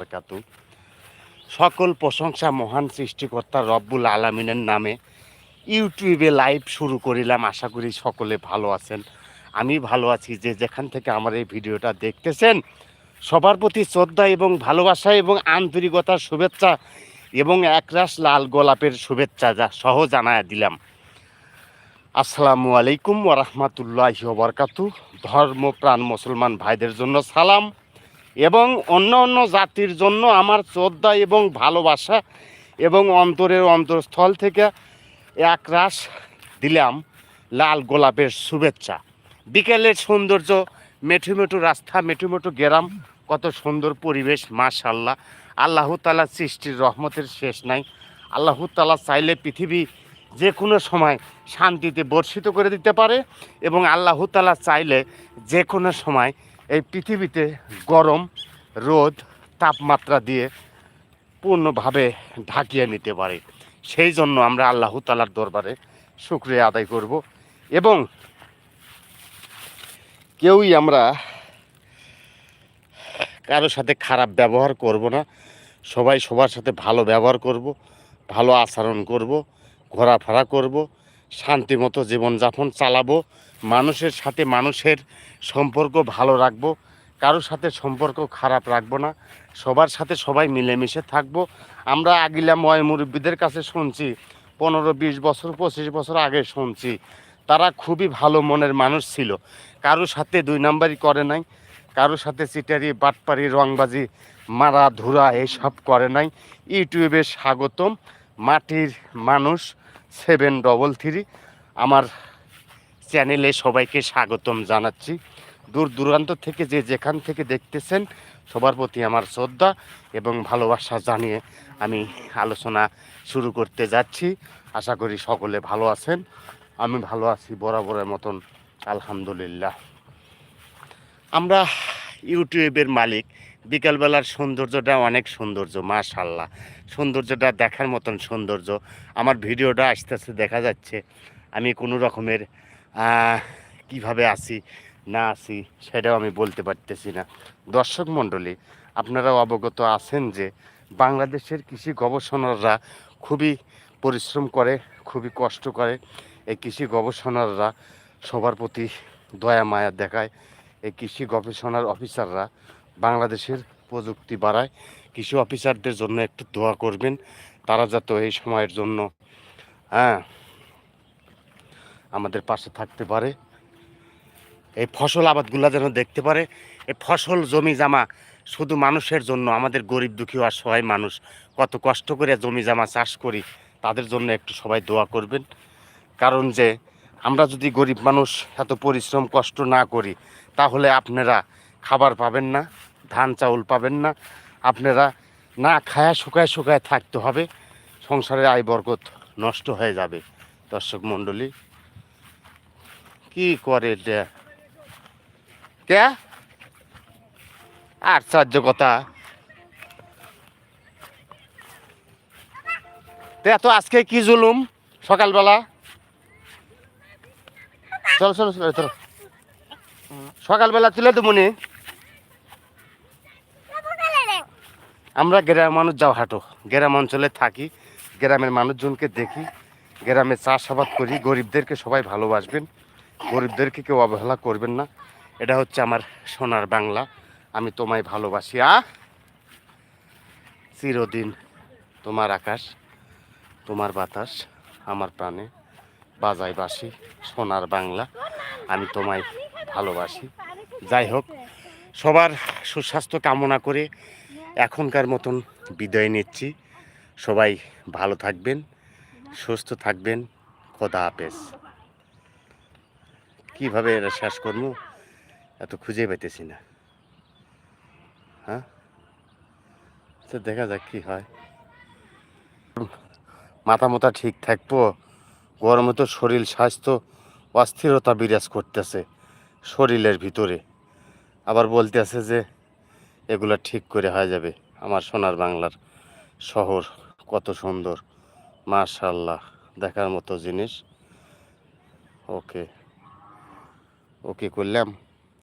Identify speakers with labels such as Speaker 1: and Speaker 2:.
Speaker 1: বারাকাতু। সকল প্রশংসা মহান সৃষ্টিকর্তা রব্বুল আলমিনের নামে ইউটিউবে লাইভ শুরু করিলাম। আশা করি সকলে ভালো আছেন। আমি ভালো আছি যে যেখান থেকে আমার এই ভিডিওটা দেখতেছেন। সবার প্রতি শ্রদ্ধা এবং ভালোবাসা এবং আন্তরিকতার শুভেচ্ছা এবং একরাশ লাল গোলাপের শুভেচ্ছা যা সহ জানায় দিলাম। আসসালামু আলাইকুম ওরহমতুল্লাহ বরকাতু ধর্মপ্রাণ মুসলমান ভাইদের জন্য সালাম। এবং অন্য অন্য জাতির জন্য আমার শ্রদ্ধা এবং ভালোবাসা এবং অন্তরের অন্তরস্থল থেকে এক রাস দিলাম লাল গোলাপের শুভেচ্ছা। বিকেলের সৌন্দর্য, মেঠু মেঠু রাস্তা, মেঠু মেঠু গ্রাম, কত সুন্দর পরিবেশ মাশাল্লাহ আল্লাহ তালা সৃষ্টির রহমতের শেষ নাই। আল্লাহ তালা চাইলে পৃথিবী যে কোনো সময় শান্তিতে বর্ষিত করে দিতে পারে এবং আল্লাহ তালা চাইলে যে কোনো সময় এই পৃথিবীতে গরম, রোদ, তাপমাত্রা দিয়ে পূর্ণভাবে ঢাকিয়ে নিতে পারে। সেই জন্য আমরা আল্লাহ তালার দরবারে শুক্রিয়া আদায় করব এবং কেউই আমরা কারও সাথে খারাপ ব্যবহার করব না। সবাই সবার সাথে ভালো ব্যবহার করব, ভালো আচরণ করব, ঘোরাফেরা করব শান্তিমতো জীবনযাপন চালাবো, মানুষের সাথে মানুষের সম্পর্ক ভালো রাখব, কারোর সাথে সম্পর্ক খারাপ রাখব না, সবার সাথে সবাই মিলেমিশে থাকব। আমরা আগিলা ময় মুরব্বীদের কাছে শুনছি, পনেরো, বিশ বছর, পঁচিশ বছর আগে শুনছি, তারা খুবই ভালো মনের মানুষ ছিল। কারোর সাথে দুই নাম্বারই করে নাই, কারোর সাথে চিটারি, বাটপারি, রংবাজি, মারা ধুরা এইসব করে নাই। ইউটিউবে স্বাগতম, মাটির মানুষ সেভেন ডবল থ্রি আমার চ্যানেলে সবাইকে স্বাগতম জানাচ্ছি। দূর দূরান্ত থেকে যে যেখান থেকে দেখতেছেন, সবার প্রতি আমার শ্রদ্ধা এবং ভালোবাসা জানিয়ে আমি আলোচনা শুরু করতে যাচ্ছি। আশা করি সকলে ভালো আছেন। আমি ভালো আছি বরাবরের মতন, আলহামদুলিল্লাহ। আমরা ইউটিউবের মালিক বিকালবেলার সৌন্দর্যটা অনেক সৌন্দর্য মাশাল্লাহ সৌন্দর্যটা দেখার মতন সৌন্দর্য। আমার ভিডিওটা আস্তে আস্তে দেখা যাচ্ছে। আমি কোনো রকমের কীভাবে আছি, না আছি, সেটাও আমি বলতে পারতেছি না। দর্শক মণ্ডলী, আপনারাও অবগত আছেন যে বাংলাদেশের কৃষি গবেষণাররা খুবই পরিশ্রম করে, খুবই কষ্ট করে। এই কৃষি গবেষণাররা সবার প্রতি দয়া, মায়া দেখায়। এই কৃষি গবেষণার অফিসাররা বাংলাদেশের প্রযুক্তি বাড়ায়, কৃষি অফিসারদের জন্য একটু দোয়া করবেন, তারা যাতে এই সময়ের জন্য হ্যাঁ আমাদের পাশে থাকতে পারে। এই ফসল আবাদগুলো যেন দেখতে পারে। এই ফসল জমি জামা শুধু মানুষের জন্য, আমাদের গরিব দুঃখী অসহায় মানুষ কত কষ্ট করে জমি জামা চাষ করি, তাদের জন্য একটু সবাই দোয়া করবেন। কারণ যে, আমরা যদি গরিব মানুষ এত পরিশ্রম, কষ্ট না করি, তাহলে আপনারা খাবার পাবেন না, ধান চাউল পাবেন না, আপনারা না খায়া শুকায় শুকায় থাকতে হবে, সংসারের আয় বরকত নষ্ট হয়ে যাবে। দর্শক মণ্ডলী, কি করে এটা কে আশ্চর্য কথা। তে আজকে কি জুলুম? সকালবেলা? চলো চলো চলো চলো। সকালবেলা তুলে তো আমরা গ্রামের মানুষ যাও হাঁটো। গ্রাম অঞ্চলে থাকি, গ্রামের মানুষজনকে দেখি, গ্রামে চাষাবাদ করি, গরিবদেরকে সবাই ভালোবাসবেন, গরিবদেরকে কেউ অবহেলা করবেন না। এটা হচ্ছে আমার সোনার বাংলা, আমি তোমায় ভালোবাসি। আ! চিরদিন তোমার আকাশ, তোমার বাতাস আমার প্রাণে বাজায় বাসি সোনার বাংলা, আমি তোমায় ভালোবাসি। যাই হোক, সবার সুস্বাস্থ্য কামনা করে এখনকার মতন বিদায় নিচ্ছি। সবাই ভালো থাকবেন, সুস্থ থাকবেন। খোদা হাফেজ। কীভাবে এরা শেষ করব? এত খুঁজে পেতেছি না। হ্যাঁ? তো দেখা যাক কি হয়। মাথা মাথা ঠিক থাকব। গরমে তো শরীর স্বাস্থ্য অস্থিরতা বিরাজ করতেছে শরীরের ভিতরে। আবার বলতে আছে যে এগুলো ঠিক করে হয়ে যাবে। আমার সোনার বাংলার শহর কত সুন্দর। মাশাল্লাহ দেখার মতো জিনিস। ওকে। ওকে করলাম।